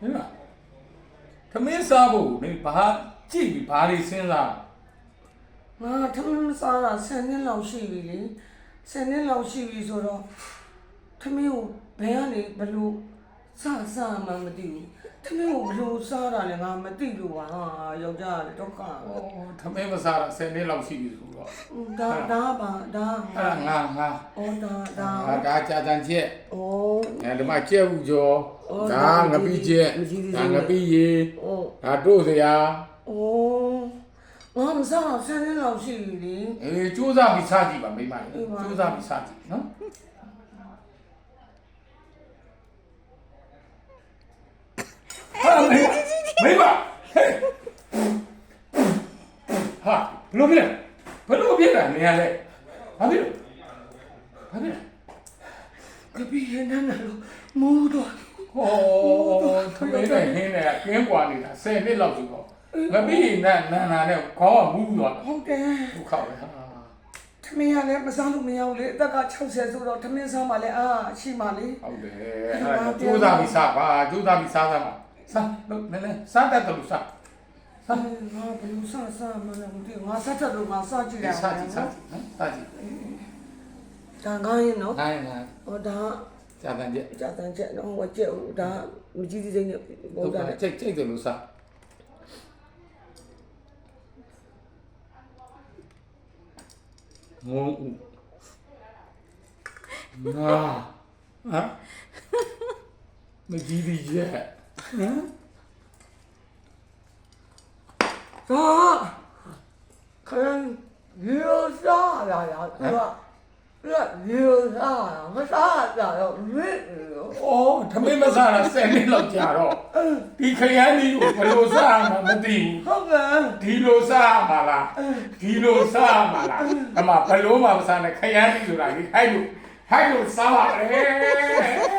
မင်းလားခမင်းစားဖို့မင်းဘာကြည့်ပြီးဘာတွေစဉ်းစားငါထမင်းစားတာ10နှစ်လောက်ရှိပြီလေ10နှစ်လောက်ရှိပြီဆိုတော့ထမင်းကိုဘယ်ကနေဘလို့ စားစားမှမသိဘူးထမင်းကိုဘလို့စားတာလဲငါမသိလို့ပါဟာယောက်ျားလည်းဒုက္ခပဲဩထမင်းမစားတာ10နှစ်လောက်ရှိပြီဆိုတော့ဒါဒါပါဒါအဲ့ဒါငါငါအော်ဒါဒါငါဒါကြာတန်ချက်အော်အဲဒီမှာကျဲဘူးကျော်အော်ဒါငပိချက်မကြီးသေးဒါဘူးငပိရေအော်ဒါတို့စရာအော်ငါမစားတော့10နှစ်လောက်ရှိပြီလေအေးစူးစမ်းပြီးစားကြည့်ပါမိမရေအေးပါစူးစမ်းပြီးစားကြည့်နော်ဟာမိ မမိမဟဲ့ဟာဘလို့ပြလဲဘလို့ပြလဲနေရလဲဘာဖြစ်လို့ဘာဖြစ်လဲကပီးရနန်းလို့မူတော့ဟောသမီးနဲ့ဟင်းနဲ့ကင်းကွာနေတာ10နှစ်လောက်ရှိတော့ငပိနဲ့နန္နာနဲ့ခေါင်းကမူးသွားတာဟုတ်တယ်ဒုက္ခပဲဟာထမင်းရလည်းမစားလို့မရဘူးလေအသက်က60ဆိုတော့ထမင်းစားမှလည်းအာရှိမှလေဟုတ်တယ်အဲ့ဒါကြိုးစားပြီးစားပါကြိုးစားပြီးစားစားပါ စားလို့နည်းနည်းစားတတ်တယ်လို့စားအာငါဘယ်လိုစားစားမှလည်းမသိဘူးငါစားချက်လို့ငါစားကြည့်ရစားကြည့်စားကြည့်နော်စားကြည့်ဒါငါရင်နော်နိုင်နိုင်ဟောဒါကြာတန်ချက်ကြာတန်ချက်နော်ဟောကျက်ဦးဒါမကြီးသေးသေးနဲ့ဒုပုံက္ခစံနဲ့ကြိတ်ကြိတ်တယ်လို့စားငုံဦးနာဟမ်မကြီးဒီရဲ့ ဟမ်ဒါခရင်ရေစားလာလာတော့ရေစားမစားကြတော့ရစ်လို့။အော်ထမင်းမစားတာ10နှစ်လောက်ကြာတော့ဒီခရမ်းကြီးကိုဘယ်လိုစားမှမသိဘူးဟုတ်ကဲ့။ဒီလိုစားမှာလား။ဒီလိုစားမှာလား။အမဘယ်လိုမှမစားနဲ့ခရမ်းကြီးဆိုတာဒီဟိုက်လို့ဟိုက်လို့စားပါလေ